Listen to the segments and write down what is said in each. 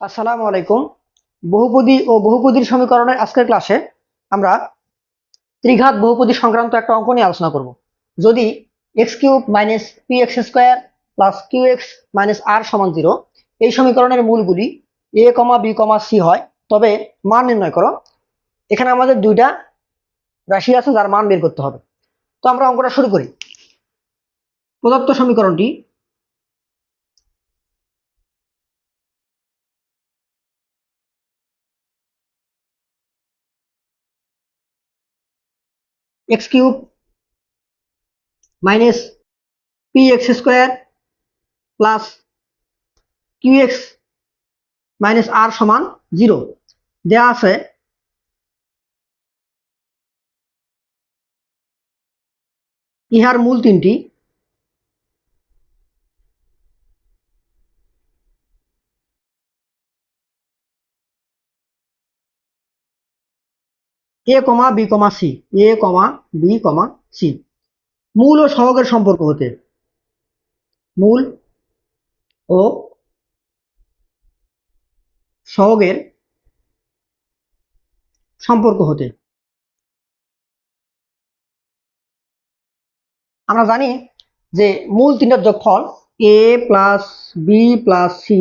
আসসালামু আলাইকুম। বহুপদী ও বহুপদীর সমীকরণের আজকের ক্লাসে আমরা ত্রিঘাত বহুপদী সংক্রান্ত একটা অঙ্ক নিয়ে আলোচনা করব। যদি x cube minus p x square plus q x minus r সমান জিরো, এই সমীকরণের মূলগুলি এ কমা বি কমা সি হয়, তবে মান নির্ণয় করো। এখানে আমাদের দুইটা রাশি আছে, যার মান বের করতে হবে। তো আমরা অঙ্কটা শুরু করি। প্রদত্ত সমীকরণটি x cube minus p x square plus q x minus r সমান জিরো দেওয়া আছে ইহার মূল তিনটি। A comma b comma c a comma b comma c মূল ও সহগের সম্পর্ক হতে। মূল ও সহগের সম্পর্ক হতে। আমরা জানি যে মূল তিনটার যোগফল a plus b plus c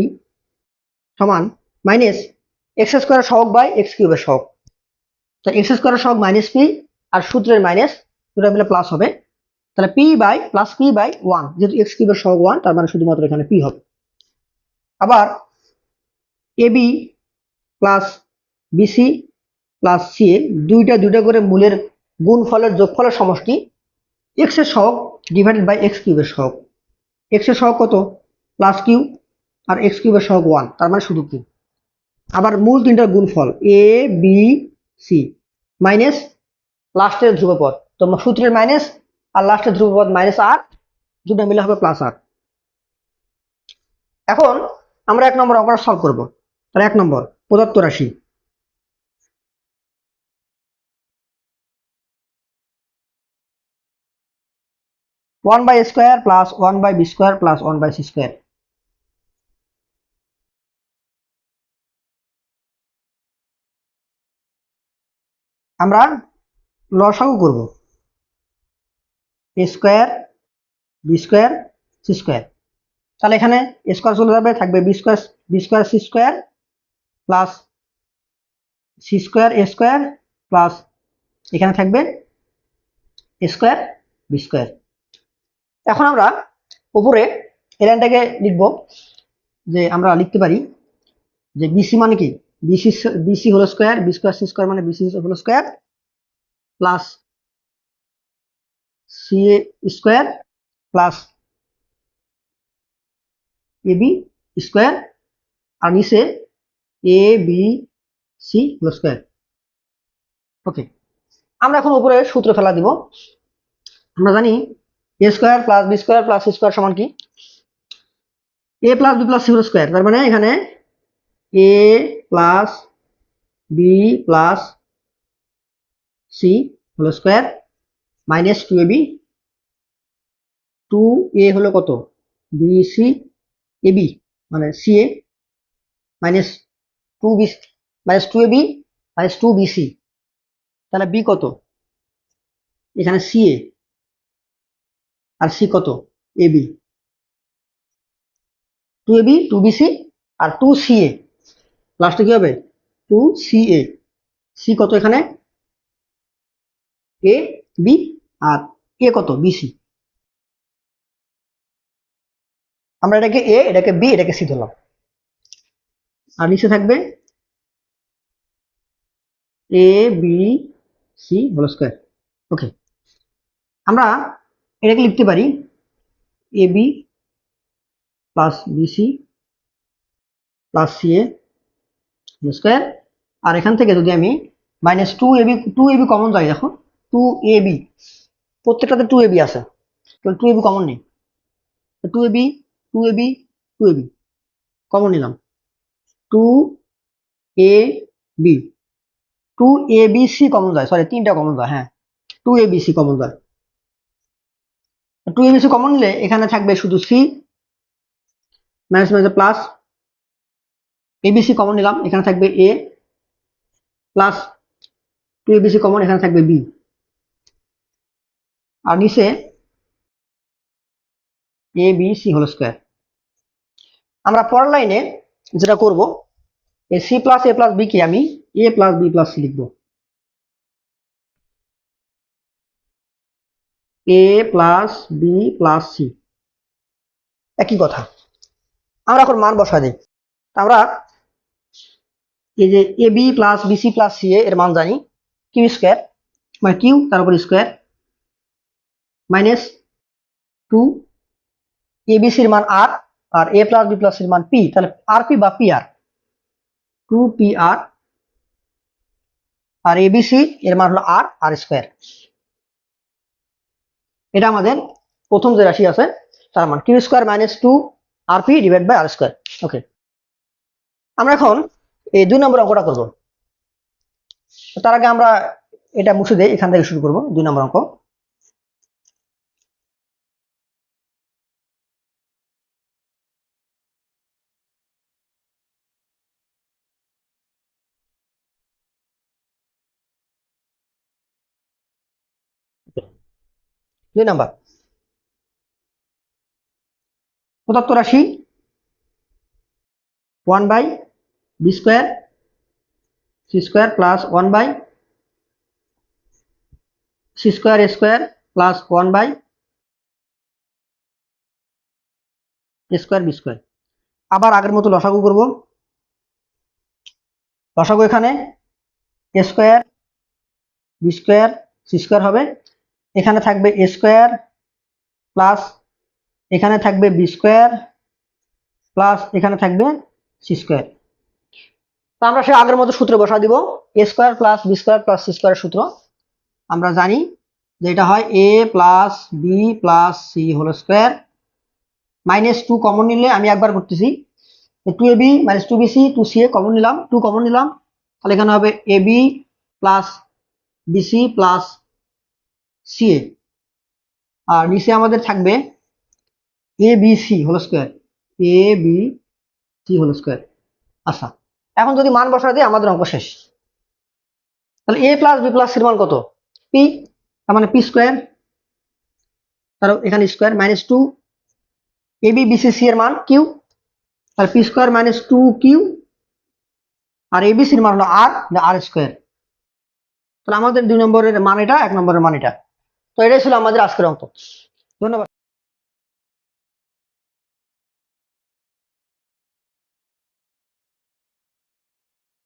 সমান মাইনাস এক্স স্কোয়ার সহগ বাই এক্স কিউবের সহগ। তো এক্স স্কোয়ার সহগ মাইনাস পি আর সূত্রের মাইনাস দুটো মিলে প্লাস হবে। তাহলে p by plus p by one যেহেতু এক্স কিউবের সহগ ওয়ান তার মানে শুধুমাত্র এখানে পি হবে। আবার a b plus b c plus c দুইটা দুইটা করে মূলের গুণফলের যোগফলের সমষ্টি এক্সের সহগ ডিভাইডেড বাই এক্স কিউবের সহগ। এক্সের সহগ কত? প্লাস কিউ আর এক্স কিউবের সহগ ওয়ান তার মানে শুধু কিউ আবার মূল তিনটার গুণফল এ বি সি মাইনাস লাস্টের ধ্রুবপদ। তো সূত্রের মাইনাস আর লাস্টের ধ্রুবপদ মাইনাস আর দুটো মিলে হবে প্লাস আর এখন আমরা এক নম্বর অঙ্কটা সলভ করব। তাহলে এক নম্বর, প্রদত্ত রাশি। One by square plus one by b square plus one by c square আমরা লসাগু করব। A square b square c square তাহলে এখানে স্কোয়ার চলে যাবে, থাকবে b square b square c square plus c square a square plus এখানে থাকবে স্কোয়ার বি স্কোয়ার এখন আমরা উপরে এই লাইনটাকে লিখব, যে আমরা লিখতে পারি যে বিসি মানে কি? B c b c whole square b square c square মানে b c whole square plus c a square plus a b square আর নিচে a b c whole square okay আমরা এখন উপরে সূত্র ফেলা দিব। আমরা জানি a square plus b square plus c square সমান কি? A plus b plus c whole square তার মানে এখানে a plus b plus c whole square minus two a b two a হলো কত? বি সি এ বি মানে c a minus two b minus two a b minus two b c তাহলে b কত? এখানে c a আর c কত? A b two a b two b c R two c a লাস্টে কি হবে? Two c A C কত এখানে? এ বি আর এ কত? বিসি আমরা এটাকে এ এটাকে বি এটাকে সি ধরলাম। আর নিচে থাকবে a b c whole square okay আমরা এটাকে লিখতে পারি a b plus b c plus c a square আর এখান থেকে যদি আমি minus two a b two a b common যাই দেখো টু এ বি প্রত্যেকটাতে টু এবি আছে টু এবি কমন নেই two a b two a b two a b common নিলাম two a b two a b c common যায় sorry তিনটা common যায় হ্যাঁ two a b c common যায় two a b c common নিলে এখানে থাকবে শুধু c minus minus plus a b c common নিলাম, এখানে থাকবে a plus two a b c common এখানে থাকবে বি আর নিচে a b c whole square আমরা পরের লাইনে যেটা করব এই c plus a plus b কে আমি? A plus b plus c লিখব। A plus b plus c একই কথা। আমরা এখন মান বসা দিই। আমরা এই যে a b plus b c plus c এর মান জানি কিউ স্কোয়ার মানে কিউ তার উপর স্কোয়ার মাইনাস টু এবিসির মান আর আর এ প্লাস বি প্লাস এর মান পি তাহলে আর পি বা p r two p r আর এবিসি এর মান হলো আর আর স্কোয়ার এটা আমাদের প্রথম যে রাশি আছে, তার মান q square minus two r p divide by r square okay আমরা এখন এই দুই নম্বর অঙ্কটা করব। তার আগে আমরা এটা মুছে দেই, এখান থেকে শুরু করব, দুই নম্বর অঙ্ক। দুই নাম্বার। প্রদত্ত রাশি one by b square c square plus one by c square a square plus one by a square b square আবার আগের মতো লসাগু করব। লসাগু এখানে a square b square c square হবে। এখানে থাকবে এ স্কোয়ার প্লাস এখানে থাকবে বি স্কোয়ার প্লাস এখানে থাকবে সি স্কোয়ার আমরা সে আগের মতো সূত্রে বসা দিব। A square plus b square plus c square সূত্র। আমরা জানি যে এটা হয় a plus b plus c whole square minus two common নিলে আমি একবার করতেছি। Two a b minus two b c two c a common নিলাম। টু কমন নিলাম। তাহলে এখানে হবে a b plus b c plus c a আর নিচে আমাদের থাকবে a b c whole square a b c whole square আচ্ছা। এখন যদি মান বসা দিই, আমাদের অঙ্ক শেষ। তাহলে এ প্লাস বি প্লাস সির মান কত? পি তার মানে পি স্কোয়ার তার এখানে square minus two a b b c c এর মান কিউ তাহলে p square minus two q r এবিসির মান হলো আর আর স্কোয়ার তাহলে আমাদের দুই নম্বরের মান এটা, এক নম্বরের মান এটা। তো এটাই ছিল আমাদের আজকের অঙ্ক। ধন্যবাদ।